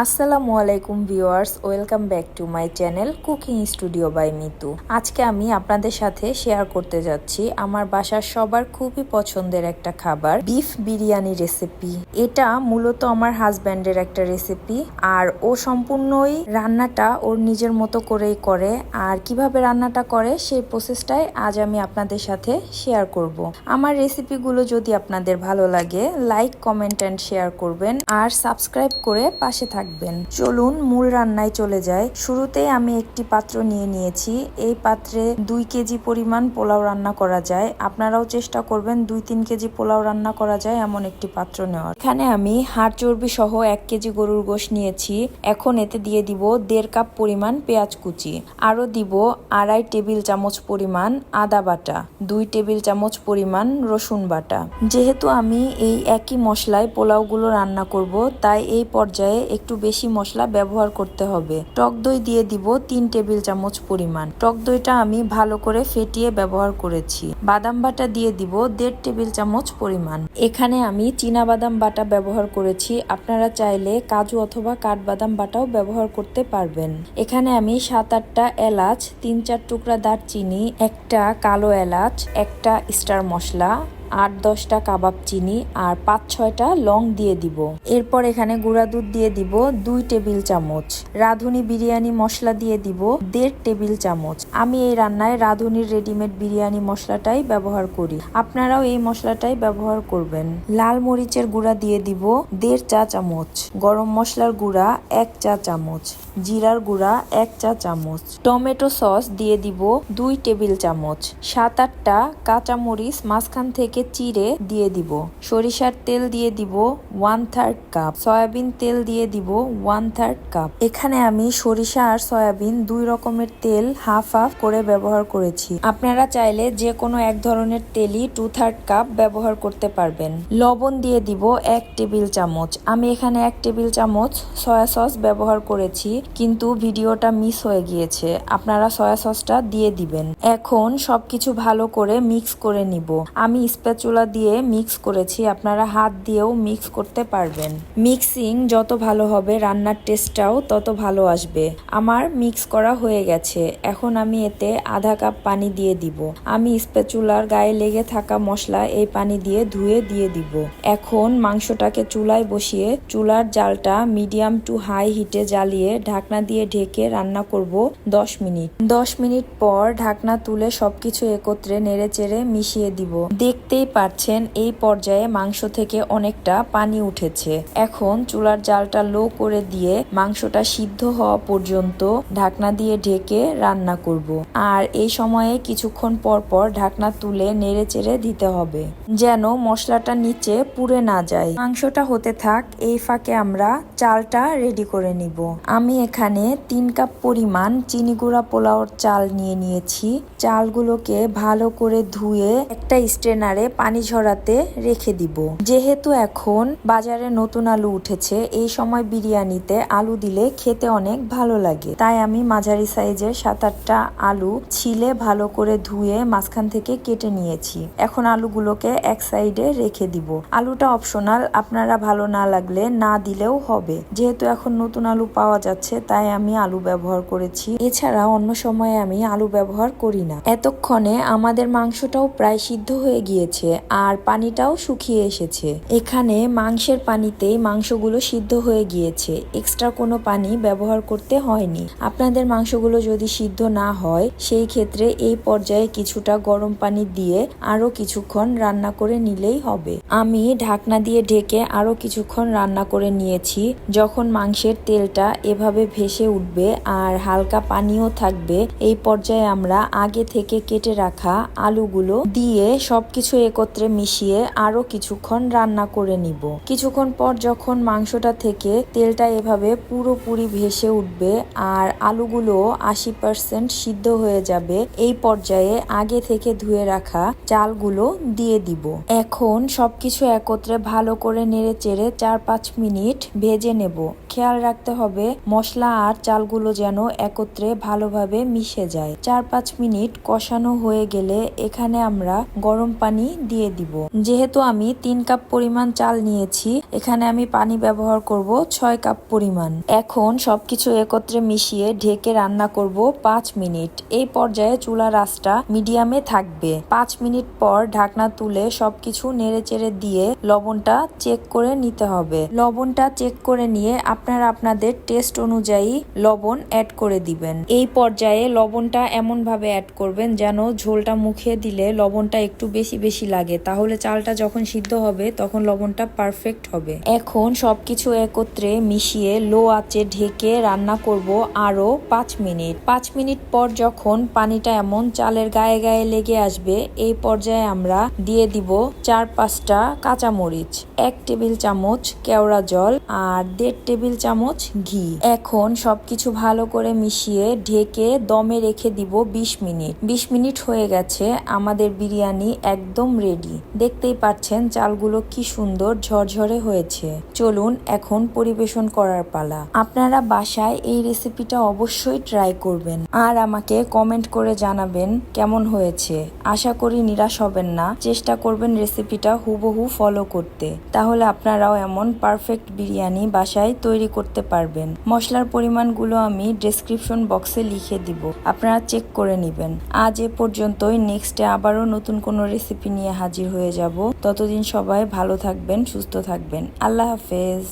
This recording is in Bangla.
আসসালামু আলাইকুম viewers, welcome back to my channel cooking studio by Mitu. আজকে আমি আপনাদের সাথে শেয়ার করতে যাচ্ছি আমার বাসার সবার খুবই পছন্দের একটা খাবার, বিফ বিরিয়ানি রেসিপি। এটা মূলত আমার হাজব্যান্ডের একটা রেসিপি আর ও সম্পূর্ণই রান্নাটা ওর নিজের মতো করেই করে আর কীভাবে রান্নাটা করে সেই প্রসেসটাই আজ আমি আপনাদের সাথে শেয়ার করব। আমার রেসিপিগুলো যদি আপনাদের ভালো লাগে লাইক কমেন্ট অ্যান্ড শেয়ার করবেন আর সাবস্ক্রাইব করে পাশে থাকবেন চলুন, মূল রান্নায় চলে যায় শুরুতেই আমি একটি পাত্র নিয়ে নিয়েছি। এই পাত্রে দুই কেজি পরিমাণ পোলাও রান্না করা যায়। আপনারাও চেষ্টা করবেন দুই তিন কেজি পোলাও রান্না করা যায় এমন একটি পাত্র নেওয়ার। এখানে আমি হাড় চর্বি সহ এক কেজি গরুর গোশ নিয়েছি। এখন এতে দিয়ে দিব দেড় কাপ পরিমাণ পেঁয়াজ কুচি। আরও দিব আড়াই টেবিল চামচ পরিমাণ আদা বাটা, দুই টেবিল চামচ পরিমাণ রসুন বাটা। যেহেতু আমি এই একই মশলায় পোলাওগুলো রান্না করব, তাই এই পর্যায়ে একটু বেশি মশলা ব্যবহার করতে হবে। টক দই দিয়ে দিব তিন টেবিল চামচ পরিমাণ। টক দইটা আমি ভালো করে ফেটিয়ে ব্যবহার করেছি। বাদাম বাটা দিয়ে দিব দেড় টেবিল চামচ পরিমাণ। এখানে আমি চীনা বাদাম বাটা ব্যবহার করেছি। আপনারা চাইলে কাজু অথবা কাঠবাদাম বাটাও ব্যবহার করতে পারবেন। এখানে আমি সাত আটটা এলাচ, তিন চার টুকরা দারচিনি, একটা কালো এলাচ, একটা স্টার মশলা আট, দশটা কাবাব চিনি আর পাঁচ, ছয়টা লং দিয়ে দিব। এরপর এখানে গুঁড়া দুধ দিয়ে দিব দুই টেবিল চামচ। রাঁধুনি বিরিয়ানি মশলা দিয়ে দিব দেড় টেবিল চামচ। আমি এই রান্নায় রাঁধুনির রেডিমেড বিরিয়ানি মশলাটাই ব্যবহার করি। আপনারাও এই মশলাটাই ব্যবহার করবেন। লাল মরিচের গুঁড়া দিয়ে দিব দেড় চা চামচ। গরম মশলার গুঁড়া এক চা চামচ। জিরার গুঁড়া এক চা চামচ। টমেটো সস দিয়ে দিব দুই টেবিল চামচ। সাত আটটা কাঁচামরিচ মাঝখান থেকে চিড়ে দিয়ে দিব। সরিষার তেল দিয়ে দিব ওয়ান থার্ড কাপ সয়াবিন তেল দিয়ে দিব ওয়ান থার্ড কাপ এখানে আমি সরিষা আর সয়াবিন দুই রকমের তেল হাফ হাফ করে ব্যবহার করেছি। আপনারা চাইলে যে কোনো এক ধরনের তেলই টু থার্ড কাপ ব্যবহার করতে পারবেন। লবণ দিয়ে দিব এক টেবিল চামচ। আমি এখানে এক টেবিল চামচ সয়া সস ব্যবহার করেছি। কিন্তু ভিডিওটা মিস হয়ে গিয়েছে। আপনারা সয়া সসটা দিয়ে দিবেন। এখন সবকিছু ভালো করে মিক্স করে নিব। আমি স্প্যাচুলা দিয়ে মিক্স করেছি। আপনারা হাত দিয়েও মিক্স করতে পারবেন। মিক্সিং যত ভালো হবে, রান্নার টেস্টটাও তত ভালো আসবে। আমার মিক্স করা হয়ে গেছে। এখন আমি এতে আধা কাপ পানি দিয়ে দিব। আমি স্প্যাচুলার গায়ে লেগে থাকা মশলা এই পানি দিয়ে ধুয়ে দিয়ে দিব। এখন মাংসটাকে চুলায় বসিয়ে চুলার জালটা মিডিয়াম টু হাই হিটে জ্বালিয়ে ঢাকনা দিয়ে ঢেকে রান্না করব 10 মিনিট। 10 মিনিট পর ঢাকনা তুলে সবকিছু একত্রে নেড়ে চেড়ে মিশিয়ে দিব। দেখতেই পাচ্ছেন এই পর্যায়ে মাংস থেকে অনেকটা পানি উঠেছে। এখন চুলার জালটা লো করে দিয়ে মাংসটা সিদ্ধ হওয়া পর্যন্ত ঢাকনা দিয়ে ঢেকে রান্না করব। আর এই সময়ে কিছুক্ষণ পর পর ঢাকনা তুলে নেড়ে চেড়ে দিতে হবে, যেন মশলাটা নিচে পুড়ে না যায়। মাংসটা হতে থাক, এই ফাঁকে আমরা চালটা রেডি করে নিব। আমি এখানে তিন কাপ পরিমাণ চিনি গুঁড়া পোলাওর চাল নিয়ে নিয়েছি। চালগুলোকে ভালো করে ধুয়ে একটা স্ট্রেনারে পানি ঝরাতে রেখে দিব। যেহেতু এখন বাজারে নতুন আলু উঠেছে, এই সময় বিরিয়ানিতে আলু দিলে খেতে অনেক ভালো লাগে। তাই আমি মাঝারি সাইজের সাত আটটা আলু ছিলে ভালো করে ধুয়ে মাঝখান থেকে কেটে নিয়েছি। এখন আলুগুলোকে এক সাইডে রেখে দিব। আলুটা অপশনাল, আপনারা ভালো না লাগলে না দিলেও হবে। যেহেতু এখন নতুন আলু পাওয়া যাচ্ছে তাই আমি আলু ব্যবহার করেছি। এছাড়া অন্য সময়ে আমি আলু ব্যবহার করি না। এতক্ষণে আমাদের মাংসটাও প্রায় সিদ্ধ হয়ে গিয়েছে আর পানিটাও শুকিয়ে এসেছে। এখানে মাংসের পানিতেই মাংসগুলো সিদ্ধ হয়ে গিয়েছে। এক্সট্রা কোনো পানি ব্যবহার করতে হয়নি। আপনাদের মাংসগুলো যদি সিদ্ধ না হয়, সেই ক্ষেত্রে এই পর্যায়ে কিছুটা গরম পানি দিয়ে আরও কিছুক্ষণ রান্না করে নিলেই হবে। আমি ঢাকনা দিয়ে ঢেকে আরও কিছুক্ষণ রান্না করে নিয়েছি। যখন মাংসের তেলটা এভাবে ভেসে উঠবে আর হালকা পানিও থাকবে। এই পর্যায়ে আমরা আগে থেকে কেটে রাখা আলুগুলো দিয়ে সবকিছু একত্রে মিশিয়ে আরও কিছুক্ষণ রান্না করে নিব। কিছুক্ষণ পর যখন মাংসটা থেকে তেলটা এভাবে পুরোপুরি ভেসে উঠবে আর আলুগুলো আশি পার্সেন্ট সিদ্ধ হয়ে যাবে, এই পর্যায়ে আগে থেকে ধুয়ে রাখা চালগুলো দিয়ে দিব। এখন সবকিছু একত্রে ভালো করে নেড়ে চেড়ে চার পাঁচ মিনিট ভেজে নেব। খেয়াল রাখতে হবে মশলা মশলা আর চালগুলো যেন একত্রে ভালোভাবে মিশে যায়। চার পাঁচ মিনিট কষানো হয়ে গেলে এখানে আমরা গরম পানি দিয়ে দিব। যেহেতু আমি তিন কাপ পরিমাণ চাল নিয়েছি, এখানে আমি পানি ব্যবহার করব ছয় কাপ পরিমাণ। এখন সবকিছু একত্রে মিশিয়ে ঢেকে রান্না করব পাঁচ মিনিট। এই পর্যায়ে চুলার আঁচটা মিডিয়ামে থাকবে। পাঁচ মিনিট পর ঢাকনা তুলে সবকিছু নেড়ে চেড়ে দিয়ে লবণটা চেক করে নিতে হবে। লবণটা চেক করে নিয়ে আপনারা আপনাদের টেস্ট অনুযায়ী লবণ অ্যাড করে দিবেন। এই পর্যায়ে লবণটা এমন ভাবে অ্যাড করবেন যেন ঝোলটা মুখে দিলে লবণটা একটু বেশি বেশি লাগে। তাহলে চালটা যখন সিদ্ধ হবে, তখন লবণটা পারফেক্ট হবে। এখন সবকিছু একত্রে মিশিয়ে লো আঁচে ঢেকে রান্না করব আরও পাঁচ মিনিট। পাঁচ মিনিট পর যখন পানিটা এমন চালের গায়ে গায়ে লেগে আসবে, এই পর্যায়ে আমরা দিয়ে দিব চার পাঁচটা কাঁচামরিচ, এক টেবিল চামচ কেওড়া জল আর দেড় টেবিল চামচ ঘি। এখন সবকিছু ভালো করে মিশিয়ে ঢেকে দমে রেখে দিব বিশ মিনিট। বিশ মিনিট হয়ে গেছে, আমাদের বিরিয়ানি একদম রেডি দেখতেই পাচ্ছেন চালগুলো কি সুন্দর ঝরঝরে হয়েছে। চলুন এখন পরিবেশন করার পালা। আপনারা বাসায় এই রেসিপিটা অবশ্যই ট্রাই করবেন। আর আমাকে কমেন্ট করে জানাবেন কেমন হয়েছে। আশা করি নিরাশ হবেন না। চেষ্টা করবেন রেসিপিটা হুবহু ফলো করতে। তাহলে আপনারাও এমন পারফেক্ট বিরিয়ানি বাসায় তৈরি করতে পারবেন। মশলার পরিমাণগুলো আমি ডেসক্রিপশন বক্সে লিখে দিব। আপনারা চেক করে নেবেন। আজ এ পর্যন্তই। নেক্সটে আবারও নতুন কোনো রেসিপি নিয়ে হাজির হয়ে যাব। ততদিন সবাই ভালো থাকবেন, সুস্থ থাকবেন। আল্লাহ হাফেজ।